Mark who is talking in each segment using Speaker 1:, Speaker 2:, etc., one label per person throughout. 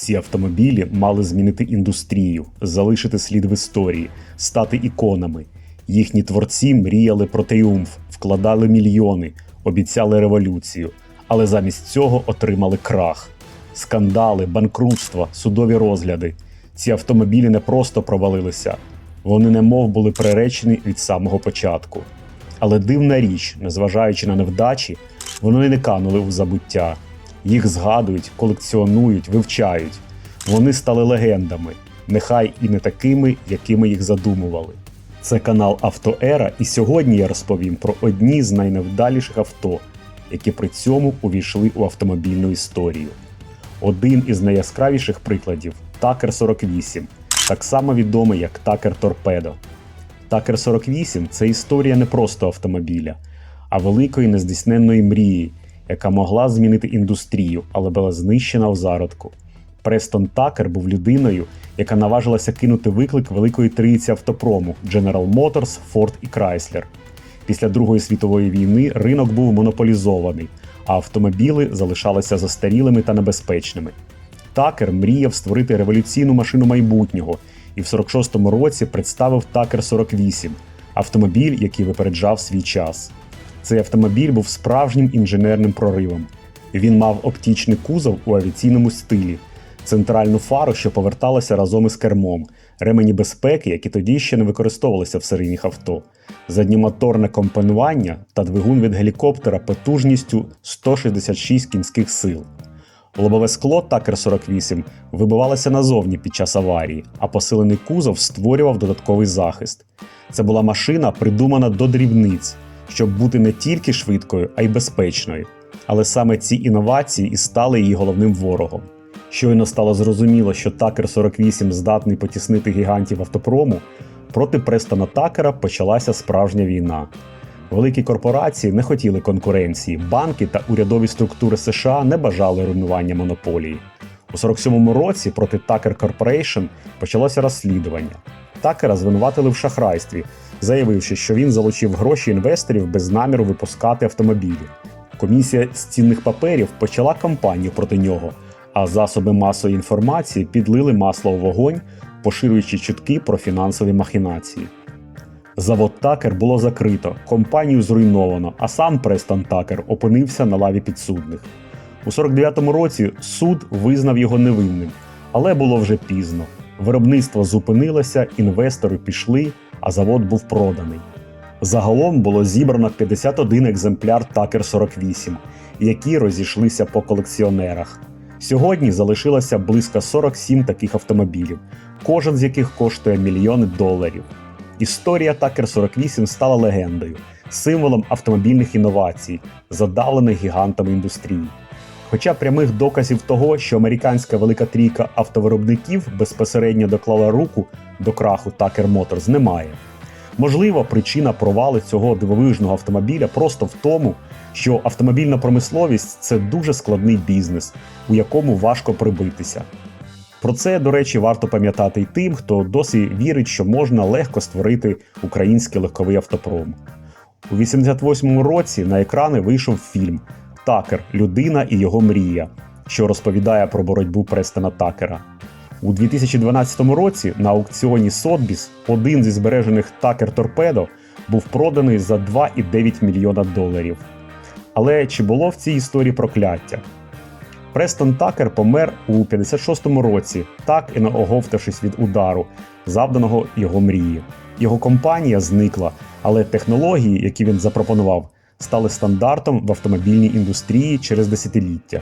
Speaker 1: Ці автомобілі мали змінити індустрію, залишити слід в історії, стати іконами. Їхні творці мріяли про тріумф, вкладали мільйони, обіцяли революцію, але замість цього отримали крах. Скандали, банкрутства, судові розгляди. Ці автомобілі не просто провалилися, вони немов були приречені від самого початку. Але дивна річ, незважаючи на невдачі, вони не канули у забуття. Їх згадують, колекціонують, вивчають. Вони стали легендами, нехай і не такими, якими їх задумували. Це канал Автоера, і сьогодні я розповім про одні з найневдаліших авто, які при цьому увійшли у автомобільну історію. Один із найяскравіших прикладів Такер 48, так само відомий як Такер Торпедо. Такер 48 це історія не просто автомобіля, а великої нездійсненної мрії, яка могла змінити індустрію, але була знищена в зародку. Престон Такер був людиною, яка наважилася кинути виклик великої трійці автопрому General Motors, Ford і Chrysler. Після Другої світової війни ринок був монополізований, а автомобіли залишалися застарілими та небезпечними. Такер мріяв створити революційну машину майбутнього і в 46-му році представив Такер 48 автомобіль, який випереджав свій час. Цей автомобіль був справжнім інженерним проривом. Він мав оптічний кузов у авіаційному стилі, центральну фару, що поверталася разом із кермом, ремені безпеки, які тоді ще не використовувалися в серійних авто, задньомоторне компонування та двигун від гелікоптера потужністю 166 кінських сил. Лобове скло Такер 48 вибивалося назовні під час аварії, а посилений кузов створював додатковий захист. Це була машина, придумана до дрібниць, щоб бути не тільки швидкою, а й безпечною. Але саме ці інновації і стали її головним ворогом. Щойно стало зрозуміло, що Такер 48 здатний потіснити гігантів автопрому, проти Престона Такера почалася справжня війна. Великі корпорації не хотіли конкуренції, банки та урядові структури США не бажали руйнування монополії. У 47-му році проти Tucker Corporation почалося розслідування. Такера звинуватили в шахрайстві, заявивши, що він залучив гроші інвесторів без наміру випускати автомобілі. Комісія з цінних паперів почала кампанію проти нього, а засоби масової інформації підлили масло у вогонь, поширюючи чутки про фінансові махінації. Завод Такер було закрито, компанію зруйновано, а сам Престон Такер опинився на лаві підсудних. У 49-му році суд визнав його невинним, але було вже пізно. Виробництво зупинилося, інвестори пішли, а завод був проданий. Загалом було зібрано 51 екземпляр Такер 48, які розійшлися по колекціонерах. Сьогодні залишилося близько 47 таких автомобілів, кожен з яких коштує мільйони доларів. Історія Такер 48 стала легендою, символом автомобільних інновацій, задавлених гігантами індустрії. Хоча прямих доказів того, що американська велика трійка автовиробників безпосередньо доклала руку до краху Такер Motors, немає. Можливо, причина провалу цього дивовижного автомобіля просто в тому, що автомобільна промисловість це дуже складний бізнес, у якому важко прибитися. Про це, до речі, варто пам'ятати й тим, хто досі вірить, що можна легко створити український легковий автопром. У 88-му році на екрани вийшов фільм Такер Людина і його мрія, що розповідає про боротьбу Престона Такера. У 2012 році на аукціоні Сотбіс один зі збережених Такер Торпедо був проданий за 2,9 мільйона доларів. Але чи було в цій історії прокляття? Престон Такер помер у 56-му році, так і не оговтавшись від удару, завданого його мрії. Його компанія зникла, але технології, які він запропонував, стали стандартом в автомобільній індустрії через десятиліття.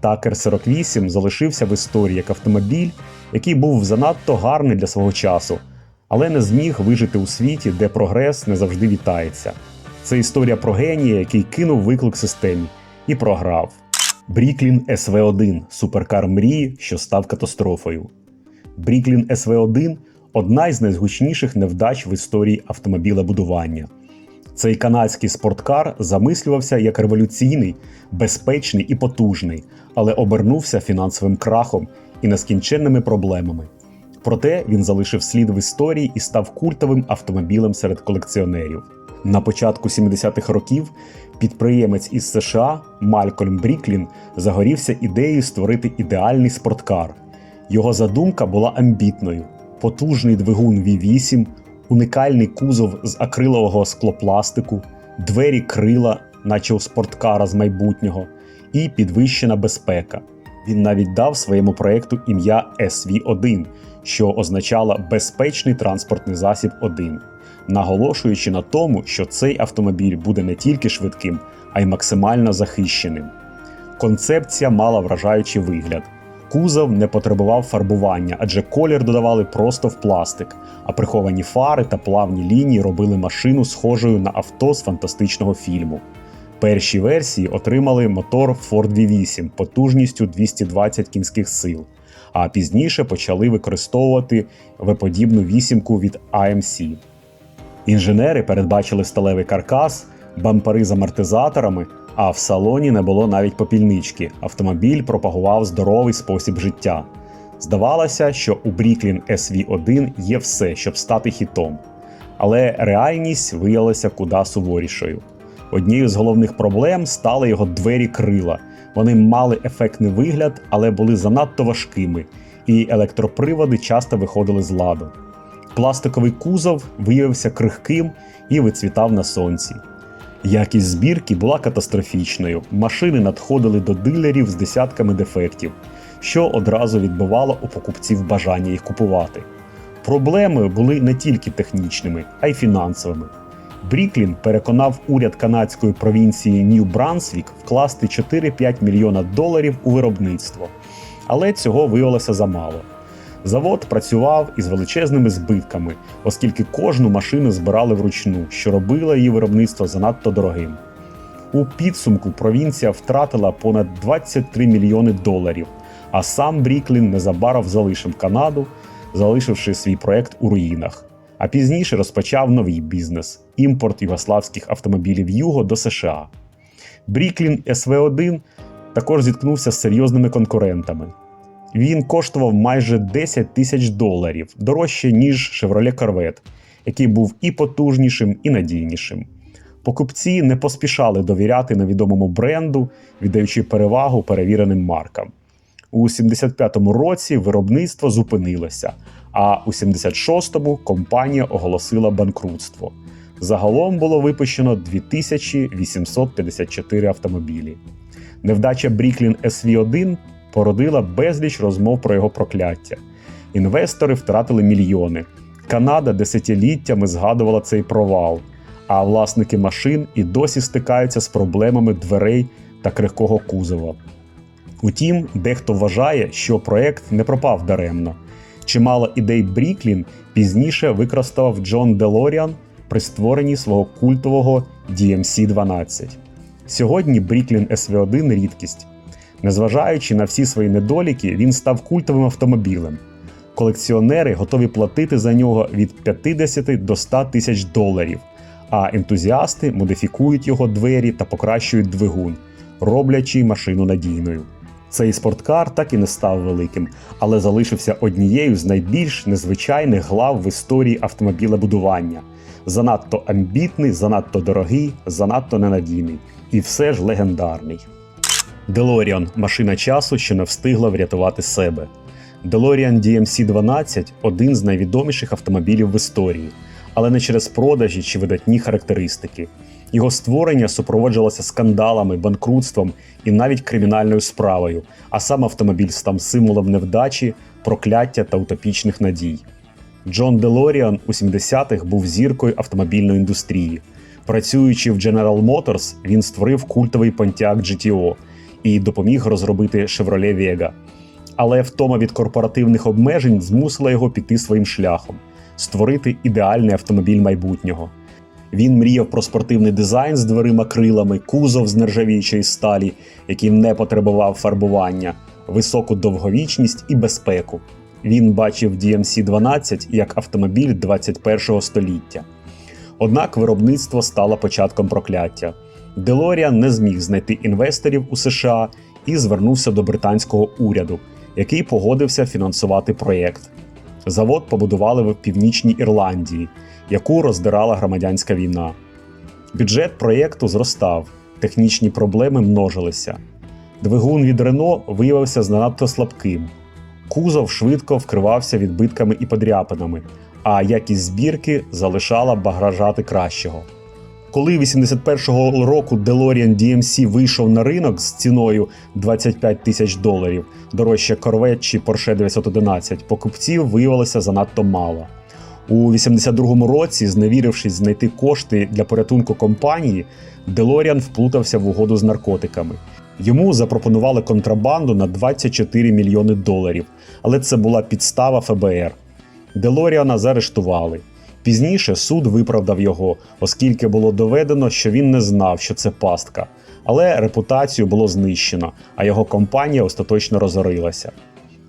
Speaker 1: Такер 48 залишився в історії як автомобіль, який був занадто гарний для свого часу, але не зміг вижити у світі, де прогрес не завжди вітається. Це історія про генія, який кинув виклик системі і програв. Бріклін СВ1 суперкар мрії, що став катастрофою. Бріклін СВ1 одна із найгучніших невдач в історії автомобілебудування. Цей канадський спорткар замислювався як революційний, безпечний і потужний, але обернувся фінансовим крахом і нескінченними проблемами. Проте він залишив слід в історії і став культовим автомобілем серед колекціонерів. На початку 70-х років підприємець із США Малькольм Бріклін загорівся ідеєю створити ідеальний спорткар. Його задумка була амбітною: потужний двигун V8, унікальний кузов з акрилового склопластику, двері крила, наче у спорткара з майбутнього, і підвищена безпека. Він навіть дав своєму проєкту ім'я SV1, що означало безпечний транспортний засіб 1, наголошуючи на тому, що цей автомобіль буде не тільки швидким, а й максимально захищеним. Концепція мала вражаючий вигляд. Кузов не потребував фарбування, адже колір додавали просто в пластик, а приховані фари та плавні лінії робили машину схожою на авто з фантастичного фільму. Перші версії отримали мотор Ford V8 потужністю 220 кінських сил, а пізніше почали використовувати веподібну вісімку від AMC. Інженери передбачили сталевий каркас, бампери з амортизаторами, а в салоні не було навіть попільнички. Автомобіль пропагував здоровий спосіб життя. Здавалося, що у Bricklin SV1 є все, щоб стати хітом. Але реальність виявилася куди суворішою. Однією з головних проблем стали його двері крила. Вони мали ефектний вигляд, але були занадто важкими, і електроприводи часто виходили з ладу. Пластиковий кузов виявився крихким і вицвітав на сонці. Якість збірки була катастрофічною. Машини надходили до дилерів з десятками дефектів, що одразу відбивало у покупців бажання їх купувати. Проблеми були не тільки технічними, а й фінансовими. Бріклін переконав уряд канадської провінції Нью-Брансвік вкласти 4-5 мільйона доларів у виробництво, але цього виявилося замало. Завод працював із величезними збитками, оскільки кожну машину збирали вручну, що робило її виробництво занадто дорогим. У підсумку провінція втратила понад 23 мільйони доларів, а сам Бріклін незабаром залишив Канаду, залишивши свій проект у руїнах. А пізніше розпочав новий бізнес імпорт югославських автомобілів Юго до США. Бріклін СВ1 також зіткнувся з серйозними конкурентами. Він коштував майже 10 тисяч доларів, дорожче, ніж Chevrolet Corvette, який був і потужнішим, і надійнішим. Покупці не поспішали довіряти невідомому бренду, віддаючи перевагу перевіреним маркам. У 75-му році виробництво зупинилося, а у 76-му компанія оголосила банкрутство. Загалом було випущено 2854 автомобілі. Невдача Bricklin SV1 породила безліч розмов про його прокляття. Інвестори втратили мільйони. Канада десятиліттями згадувала цей провал, а власники машин і досі стикаються з проблемами дверей та крихкого кузова. Утім, дехто вважає, що проект не пропав даремно. Чимало ідей Бріклін пізніше використав Джон Делоріан при створенні свого культового DMC-12. Сьогодні Бріклін SV1 рідкість. Незважаючи на всі свої недоліки, він став культовим автомобілем. Колекціонери готові платити за нього від 50 до 100 тисяч доларів, а ентузіасти модифікують його двері та покращують двигун, роблячи машину надійною. Цей спорткар так і не став великим, але залишився однією з найбільш незвичайних глав в історії автомобілебудування. Занадто амбітний, занадто дорогий, занадто ненадійний. І все ж легендарний. DeLorean – машина часу, що не встигла врятувати себе. DeLorean DMC-12 один з найвідоміших автомобілів в історії, але не через продажі чи видатні характеристики. Його створення супроводжувалося скандалами, банкрутством і навіть кримінальною справою, а сам автомобіль став символом невдачі, прокляття та утопічних надій. Джон Делоріан у 70-х був зіркою автомобільної індустрії. Працюючи в General Motors, він створив культовий Pontiac GTO і допоміг розробити Chevrolet Vega. Але втома від корпоративних обмежень змусила його піти своїм шляхом створити ідеальний автомобіль майбутнього. Він мріяв про спортивний дизайн з дверима крилами, кузов з нержавіючої сталі, який не потребував фарбування, високу довговічність і безпеку. Він бачив DMC-12 як автомобіль 21 століття. Однак виробництво стало початком прокляття. Делоріан не зміг знайти інвесторів у США і звернувся до британського уряду, який погодився фінансувати проєкт. Завод побудували в північній Ірландії, яку роздирала громадянська війна. Бюджет проєкту зростав, технічні проблеми множилися. Двигун від Рено виявився занадто слабким. Кузов швидко вкривався відбитками і подряпинами, а якість збірки залишала багражати кращого. Коли 81-го року DeLorean DMC вийшов на ринок з ціною 25 тисяч доларів, дорожче Corvette чи Porsche 911, покупців виявилося занадто мало. У 82-му році, зневірившись знайти кошти для порятунку компанії, DeLorean вплутався в угоду з наркотиками. Йому запропонували контрабанду на 24 мільйони доларів, але це була підстава ФБР. Делоріана заарештували. Пізніше суд виправдав його, оскільки було доведено, що він не знав, що це пастка. Але репутацію було знищено, а його компанія остаточно розорилася.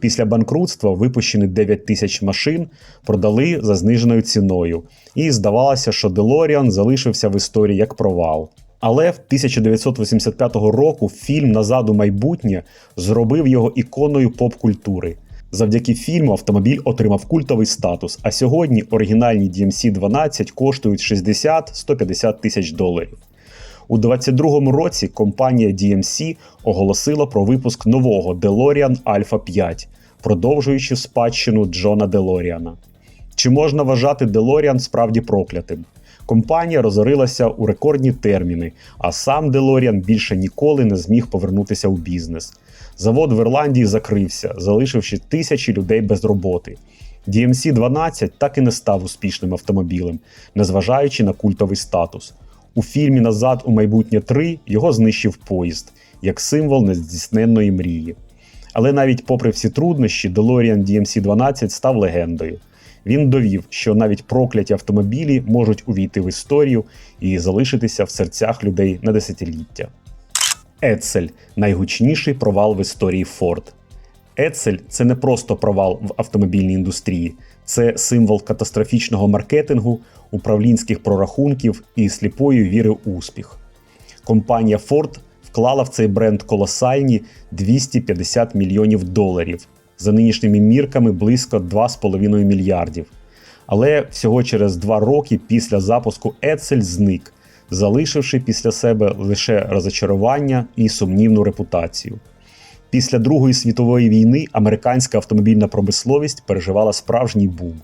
Speaker 1: Після банкрутства випущені 9 тисяч машин продали за зниженою ціною, і здавалося, що Делоріан залишився в історії як провал. Але в 1985 року фільм Назад у майбутнє зробив його іконою поп-культури. Завдяки фільму автомобіль отримав культовий статус, а сьогодні оригінальні DMC-12 коштують 60-150 тисяч доларів. У 22-му році компанія DMC оголосила про випуск нового DeLorean Alpha 5, продовжуючи спадщину Джона Делоріана. Чи можна вважати DeLorean справді проклятим? Компанія розорилася у рекордні терміни, а сам Делоріан більше ніколи не зміг повернутися у бізнес. Завод в Ірландії закрився, залишивши тисячі людей без роботи. DMC-12 так і не став успішним автомобілем, незважаючи на культовий статус. У фільмі Назад у майбутнє 3 його знищив поїзд як символ нездійсненної мрії. Але навіть попри всі труднощі, DeLorean DMC-12 став легендою. Він довів, що навіть прокляті автомобілі можуть увійти в історію і залишитися в серцях людей на десятиліття. Ецель найгучніший провал в історії Ford. Ецель це не просто провал в автомобільній індустрії, це символ катастрофічного маркетингу, управлінських прорахунків і сліпої віри в успіх. Компанія Ford вклала в цей бренд колосальні 250 мільйонів доларів, за нинішніми мірками близько 2,5 мільярдів. Але всього через два роки після запуску Ецель зник, залишивши після себе лише розочарування і сумнівну репутацію. Після Другої світової війни американська автомобільна промисловість переживала справжній бум.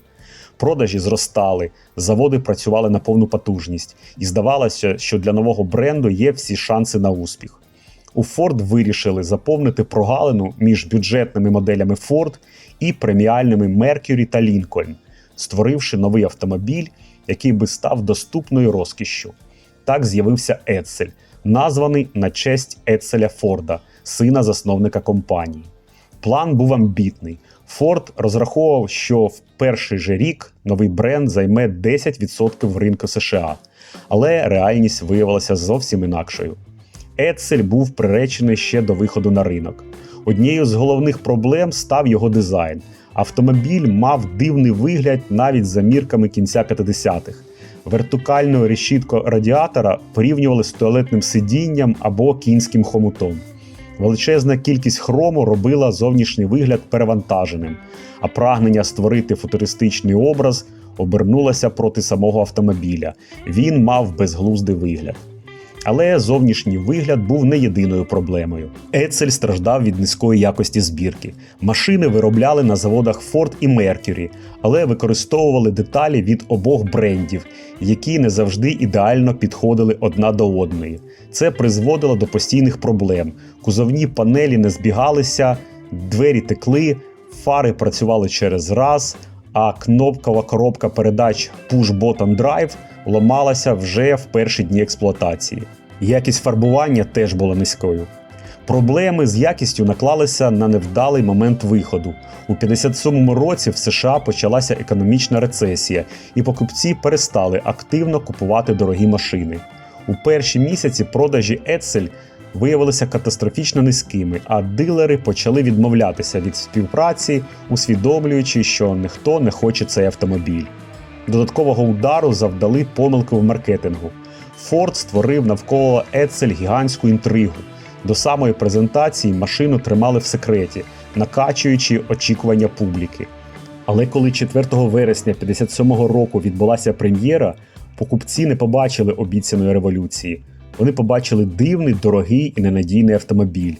Speaker 1: Продажі зростали, заводи працювали на повну потужність, і здавалося, що для нового бренду є всі шанси на успіх. У Ford вирішили заповнити прогалину між бюджетними моделями Ford і преміальними Mercury та Lincoln, створивши новий автомобіль, який би став доступною розкішшю. Так з'явився Ецель, названий на честь Ецеля Форда, сина засновника компанії. План був амбітний. Форд розраховував, що в перший же рік новий бренд займе 10% ринку США, але реальність виявилася зовсім інакшою. Ецель був приречений ще до виходу на ринок. Однією з головних проблем став його дизайн. Автомобіль мав дивний вигляд навіть за мірками кінця 50-х. Вертикальну решітку радіатора порівнювали з туалетним сидінням або кінським хомутом. Величезна кількість хрому робила зовнішній вигляд перевантаженим, а прагнення створити футуристичний образ обернулося проти самого автомобіля. Він мав безглуздий вигляд. Але зовнішній вигляд був не єдиною проблемою. Ецель страждав від низької якості збірки. Машини виробляли на заводах Ford і Mercury, але використовували деталі від обох брендів, які не завжди ідеально підходили одна до одної. Це призводило до постійних проблем. Кузовні панелі не збігалися, двері текли, фари працювали через раз, а кнопкова коробка передач Push Button Drive ламалася вже в перші дні експлуатації. Якість фарбування теж була низькою. Проблеми з якістю наклалися на невдалий момент виходу. У 57-му році в США почалася економічна рецесія, і покупці перестали активно купувати дорогі машини. У перші місяці продажі Ецель виявилися катастрофічно низькими, а дилери почали відмовлятися від співпраці, усвідомлюючи, що ніхто не хоче цей автомобіль. Додаткового удару завдали помилки в маркетингу. Форд створив навколо Ецель гігантську інтригу. До самої презентації машину тримали в секреті, накачуючи очікування публіки. Але коли 4 вересня 57-го року відбулася прем'єра, Покупці не побачили обіцяної революції. Вони побачили дивний, дорогий і ненадійний автомобіль.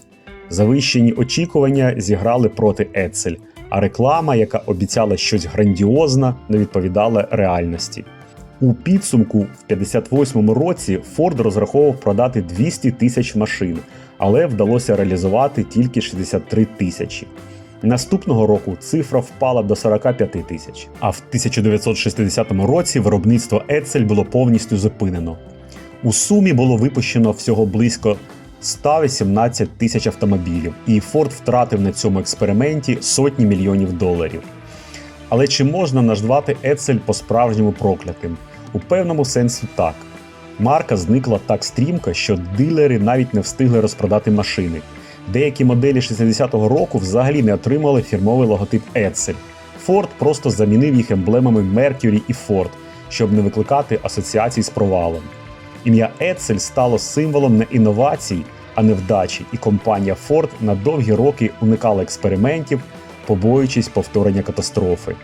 Speaker 1: Завищені очікування зіграли проти Ецель, а реклама, яка обіцяла щось грандіозне, не відповідала реальності. У підсумку в 58-му році Форд розраховував продати 200 тисяч машин, але вдалося реалізувати тільки 63 тисячі. Наступного року цифра впала до 45 тисяч. А в 1960 році виробництво Ецель було повністю зупинено. У сумі було випущено всього близько 118 тисяч автомобілів, і Форд втратив на цьому експерименті сотні мільйонів доларів. Але чи можна назвати Ецель по-справжньому проклятим? У певному сенсі так. Марка зникла так стрімко, що дилери навіть не встигли розпродати машини. Деякі моделі 60-го року взагалі не отримали фірмовий логотип Ецель. Форд просто замінив їх емблемами Mercury і Ford, щоб не викликати асоціацій з провалом. Ім'я Ецель стало символом не інновацій, а невдачі, і компанія Ford на довгі роки уникала експериментів, побоюючись повторення катастрофи.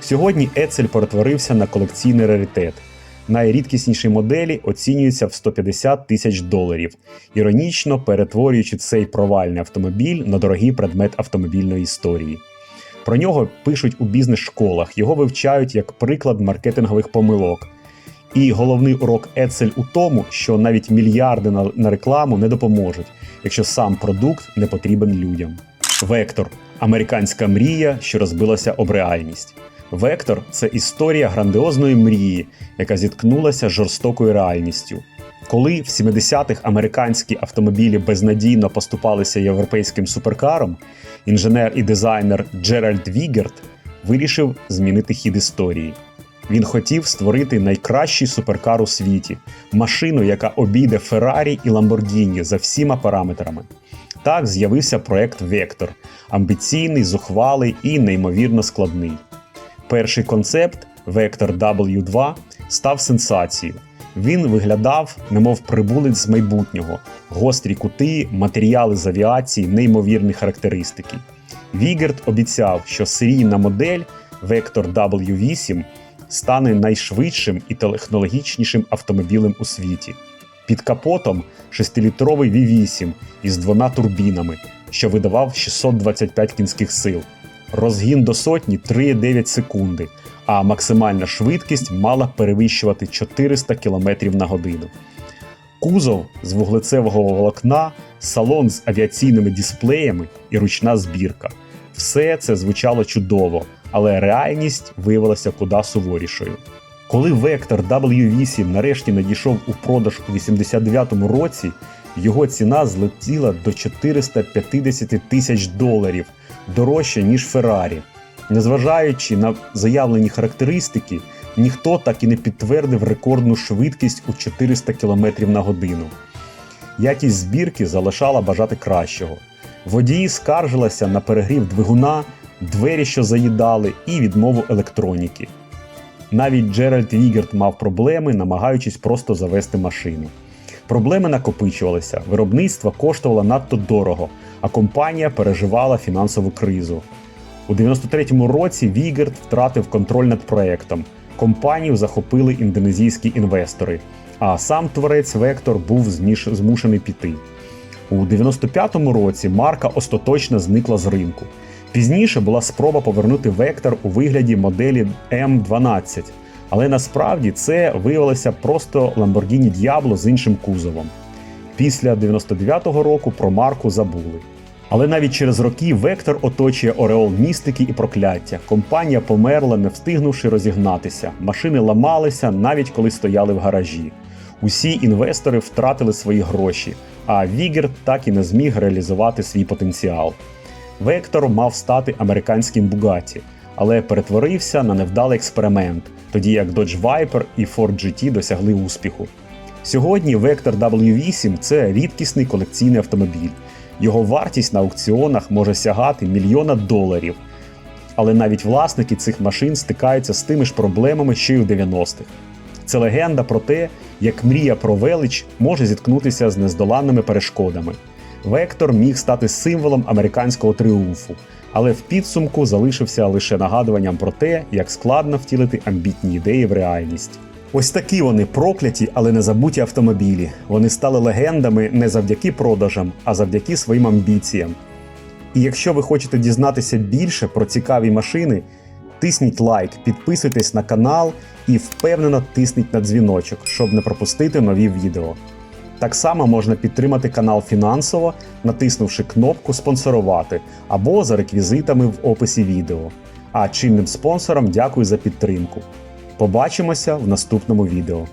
Speaker 1: Сьогодні Ецель перетворився на колекційний раритет. Найрідкісніші моделі оцінюються в 150 тисяч доларів, іронічно перетворюючи цей провальний автомобіль на дорогий предмет автомобільної історії. Про нього пишуть у бізнес-школах, його вивчають як приклад маркетингових помилок. І головний урок Ецель у тому, що навіть мільярди на, рекламу не допоможуть, якщо сам продукт не потрібен людям. Вектор американська мрія, що розбилася об реальність. Вектор це історія грандіозної мрії, яка зіткнулася з жорстокою реальністю. Коли в 70-х американські автомобілі безнадійно поступалися європейським суперкаром, інженер і дизайнер Джеральд Вігерт вирішив змінити хід історії. Він хотів створити найкращий суперкар у світі, машину, яка обійде Феррарі і Ламборгіні за всіма параметрами. Так з'явився проект Вектор, амбіційний, зухвалий і неймовірно складний. Перший концепт Vector W2 став сенсацією. Він виглядав, немов прибулець з майбутнього, гострі кути, матеріали з авіації, неймовірні характеристики. Вігерт обіцяв, що серійна модель Vector W8 стане найшвидшим і технологічнішим автомобілем у світі. Під капотом 6-літровий V8 із двома турбінами, що видавав 625 кінських сил. Розгін до сотні 3,9 секунди, а максимальна швидкість мала перевищувати 400 км на годину. Кузов з вуглецевого волокна, салон з авіаційними дисплеями і ручна збірка. Все це звучало чудово, але реальність виявилася куди суворішою. Коли Vector W8 нарешті надійшов у продаж у 89-му році, його ціна злетіла до 450 тисяч доларів, дорожче, ніж Феррарі. Незважаючи на заявлені характеристики, ніхто так і не підтвердив рекордну швидкість у 400 км на годину. Якість збірки залишала бажати кращого. Водії скаржилися на перегрів двигуна, двері, що заїдали, і відмову електроніки. Навіть Джеральд Вігерт мав проблеми, намагаючись просто завести машину. Проблеми накопичувалися, виробництво коштувало надто дорого, а компанія переживала фінансову кризу. У 93-му році Вігерт втратив контроль над проектом. Компанію захопили індонезійські інвестори, а сам творець Вектор був змушений піти. У 95-му році марка остаточно зникла з ринку. Пізніше була спроба повернути Вектор у вигляді моделі М12, але насправді це виявилося просто Lamborghini Diablo з іншим кузовом. Після 99-го року про марку забули. Але навіть через роки Вектор оточує Ореол містики і прокляття. Компанія померла, не встигнувши розігнатися. Машини ламалися навіть коли стояли в гаражі. Усі інвестори втратили свої гроші, а Вігер так і не зміг реалізувати свій потенціал. Вектор мав стати американським Бугаті, але перетворився на невдалий експеримент, тоді як Dodge Viper і Ford GT досягли успіху. Сьогодні Vector W8 це рідкісний колекційний автомобіль. Його вартість на аукціонах може сягати мільйона доларів. Але навіть власники цих машин стикаються з тими ж проблемами, що й у 90-х. Це легенда про те, як мрія про велич може зіткнутися з нездоланними перешкодами. Вектор міг стати символом американського тріумфу, але в підсумку залишився лише нагадуванням про те, як складно втілити амбітні ідеї в реальність. Ось такі вони прокляті, але не забуті автомобілі. Вони стали легендами не завдяки продажам, а завдяки своїм амбіціям. І якщо ви хочете дізнатися більше про цікаві машини, тисніть лайк, підписуйтесь на канал і впевнено тисніть на дзвіночок, щоб не пропустити нові відео. Так само можна підтримати канал фінансово, натиснувши кнопку Спонсорувати або за реквізитами в описі відео. А чинним спонсорам дякую за підтримку. Побачимося в наступному відео.